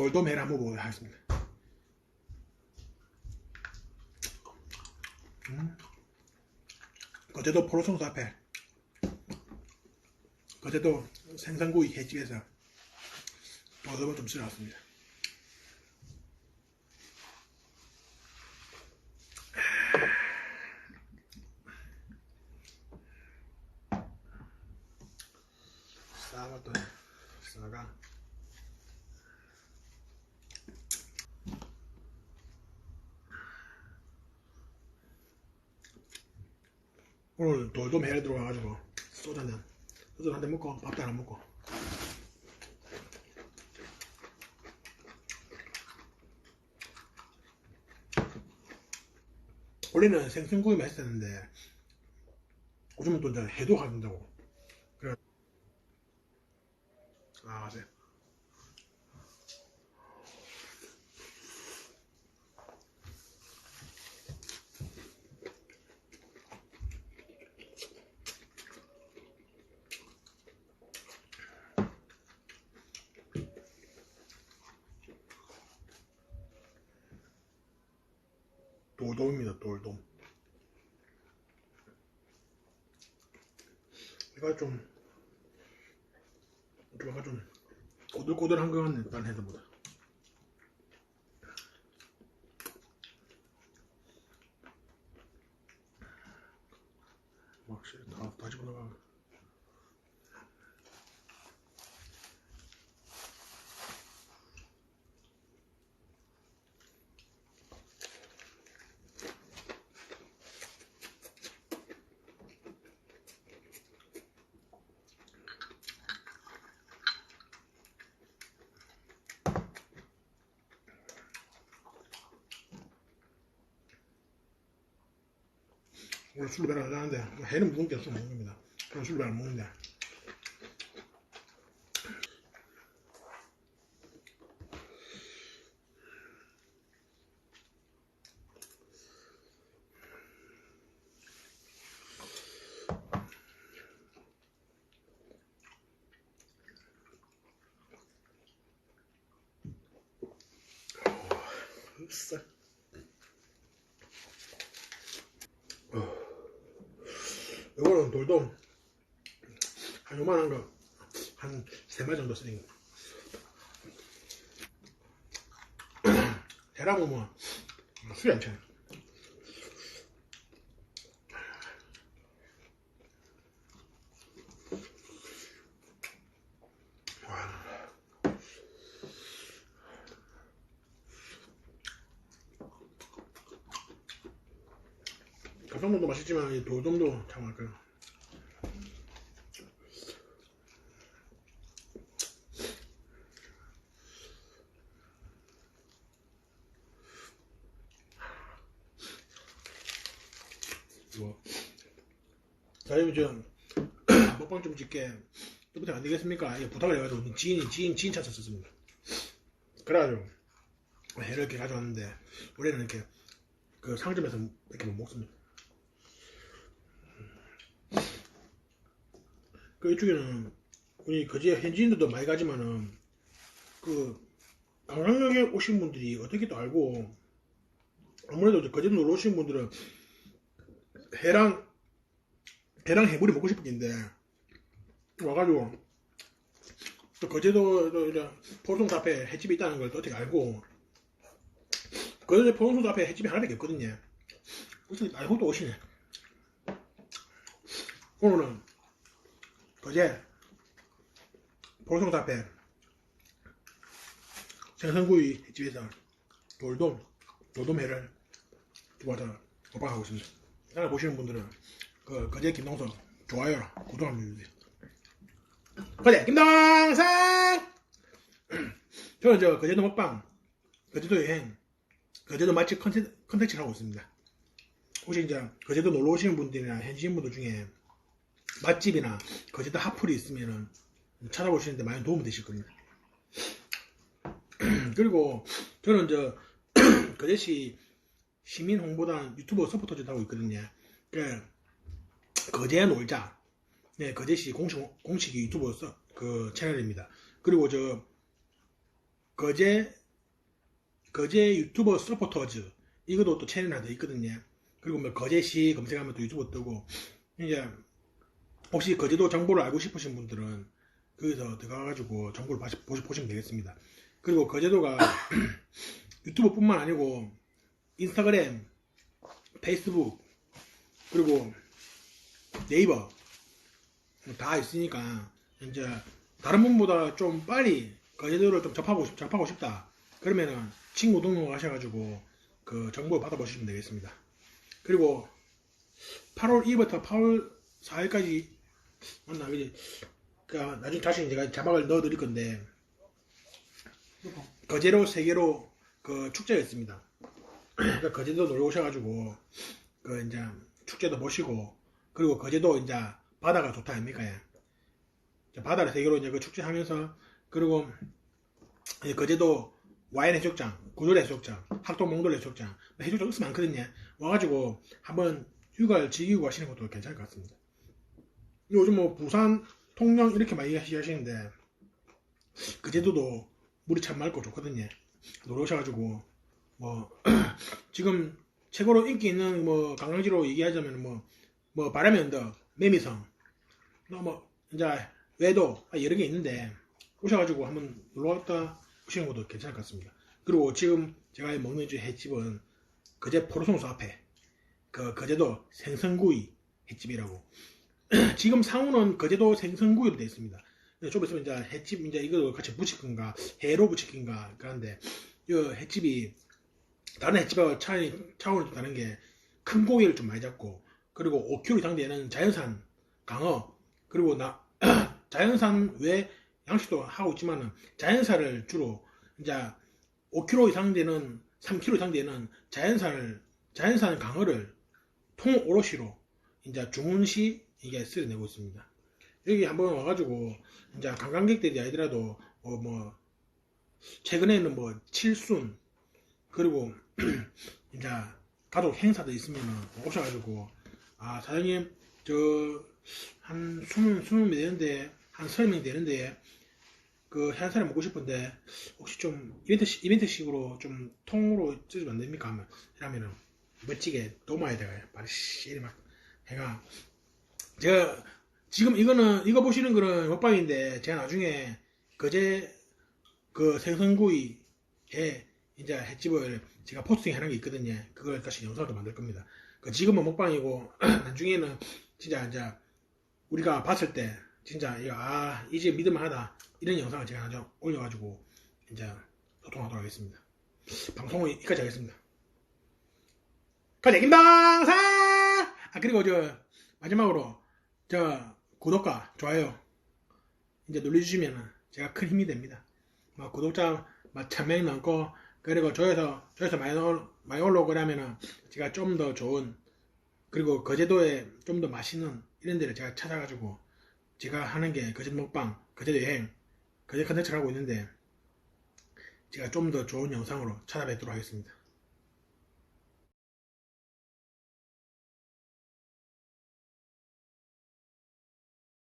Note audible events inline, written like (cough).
돌돔회를 한번 먹어보도록 하겠습니다. 음. 거제도 포로송수 앞에 거제도 생선구이 횟집에서 돌돔을 좀 쓸어왔습니다. 싸가 또 싸가 오늘 돌돔 회를 들어가가지고 소주 한잔. 소주 한 잔 먹고 밥도 하나 먹고. 원래는 생선구이 맛있었는데 요즘은 또 이제 해도 가는다고 그래 아 맞아요 돌돔입니다 돌돔. 이거 좀좀 약간 좀 꼬들꼬들한 거 같네 딴 해서보다. 확실히 다, 다 집어넣어 오늘 안 하는데 해는 먹는 게술 먹는 겁니다. 그럼 안 먹는데. 흡사 이거는 돌돔. 한 요만한 거. 한 세 마리 정도 쓰는 거. (clears throat) 해랑 보면 술이 안 차요. 가성돔도 맛있지만 이 돌돔도 참 맛있어 요뭐 사장님 좀 (clears throat) 먹방 좀 찍게 또부터 안 되겠습니까? 이게 부탁을 해가지고 지인이 지인 지인 찾았었습니다. 그래가지고 회를 이렇게 가져왔는데 원래는 이렇게 그 상점에서 이렇게 못 먹습니다. 그 이쪽에는 우리 거제 현지인들도 많이 가지만은 그 관광역에 오신 분들이 어떻게 또 알고 아무래도 거제도 놀러 오신 분들은 해랑 해랑 해물이 먹고 싶은 게인데 와가지고 또 거제도 포송도 앞에 횟집이 있다는 걸 또 어떻게 알고 거제도 포송도 앞에 횟집이 하나밖에 없거든요. 그래서 알고 또 오시네. 오늘은 거제 포송도 앞에 생선구이 횟집에서 돌돔 돌돔회를 두바다 오빠하고 있습니다. 영화 보시는 분들은 그 거제 김동석 좋아요 구독 한번 해주세요. 거제 김동석 (clears throat) 저는 저 거제도 먹방 거제도 여행 거제도 맛집 컨텐, 컨텐츠를 하고 있습니다. 혹시 이제 거제도 놀러 오시는 분들이나 현지인 분들 중에 맛집이나 거제도 핫플이 있으면은 찾아보시는데 많이 도움이 되실 겁니다. (clears throat) 그리고 저는 저 (clears throat) 거제시 시민 홍보단 유튜버 서포터즈도 하고 있거든요. 그 거제 놀자. 네, 거제시 공식 공식 유튜버 서, 그 채널입니다. 그리고 저 거제 거제 유튜버 서포터즈 이것도 또 채널 하나 더 있거든요. 그리고 뭐 거제시 검색하면 또 유튜브 뜨고 이제 혹시 거제도 정보를 알고 싶으신 분들은 거기서 들어가가지고 정보를 보시- 보시면 되겠습니다. 그리고 거제도가 (clears throat) 유튜브뿐만 아니고 인스타그램, 페이스북 그리고 네이버 다 있으니까 이제 다른 분보다 좀 빨리 거제도를 좀 접하고 싶, 접하고 싶다. 그러면은 친구 등록하셔가지고 그 정보 받아보시면 되겠습니다. 그리고 8월 2일부터 8월 4일까지 맞나 그지? 그 나중에 다시 제가 자막을 넣어드릴 건데 거제로 세계로 그 축제가 있습니다. 그러니까 거제도 놀러 오셔가지고 그 이제 축제도 보시고 그리고 거제도 이제 바다가 좋다 아닙니까? 예. 바다를 세계로 이제 그 축제하면서 그리고 이 거제도 와인 해수욕장, 구절 해수욕장, 학동 몽돌 해수욕장 해수욕장 있으면 많거든요. 와가지고 한번 휴가를 즐기고 가시는 것도 괜찮을 것 같습니다. 요즘 뭐 부산, 통영 이렇게 많이 하시는데 그제도도 물이 참 맑고 좋거든요. 놀러 오셔가지고 뭐 (clears throat) 지금 최고로 인기 있는 뭐 관광지로 얘기하자면 뭐, 뭐 바람의 언덕, 매미성, 또뭐 이제 외도 아, 여러 개 있는데 오셔가지고 한번 놀러 갔다 오시는 것도 괜찮을 것 같습니다. 그리고 지금 제가 먹는 이 횟집은 거제 포로송수 앞에 그 거제도 생선구이 횟집이라고 (clears throat) 지금 상호는 거제도 생선구이로 되어 있습니다. 근데 좀 있으면 이제 횟집 이제 이거 같이 붙일건가 해로 붙일건가 그런데 이 횟집이 다른 횟집하고 차이, 차원이 좀 다른 게 큰 고기를 좀 많이 잡고 그리고 5kg 이상 되는 자연산 강어 그리고 나 (clears throat) 자연산 외 양식도 하고 있지만은 자연산을 주로 이제 5kg 이상 되는 3kg 이상 되는 자연산을 자연산 강어를 통 오롯이로 이제 주문시 이게 쓰여내고 있습니다. 여기 한번 와가지고 이제 관광객들이 아니더라도 어, 뭐 최근에는 뭐 칠순 그리고 (clears throat) 이제 가족 행사도 있으면 오셔가지고. 아 사장님 저 한 20, 20명 되는데 한 30명 되는데 그 해안사를 먹고 싶은데 혹시 좀 이벤트 이벤트식으로 좀 통으로 찌주면 안 됩니까? 하면 이러면은 멋지게 도마에 대가 바로 씨막 해가. 제가 지금 이거는 이거 보시는 거는 먹방인데 제가 나중에 그제 그 생선구이 에 이제 횟집을 제가 포스팅 해놓은 게 있거든요. 그걸 다시 영상으로 만들 겁니다. 그 지금은 먹방이고 (clears throat) 나중에는 진짜 이제 우리가 봤을 때 진짜 이거 아 이제 믿을만하다 이런 영상을 제가 나중에 올려가지고 이제 소통하도록 하겠습니다. 방송은 여기까지 하겠습니다. 거제김방사 아 그리고 저 마지막으로 저 구독과 좋아요 이제 눌러주시면 제가 큰 힘이 됩니다. 뭐 구독자 막 천명이 넘고 그리고 조회서 조회서 많이 올 많이 올라오고 그러면은 제가 좀 더 좋은 그리고 거제도에 좀 더 맛있는 이런 데를 제가 찾아가지고 제가 하는 게 거제도 먹방, 거제도 여행, 거제 컨텐츠를 하고 있는데 제가 좀 더 좋은 영상으로 찾아뵙도록 하겠습니다.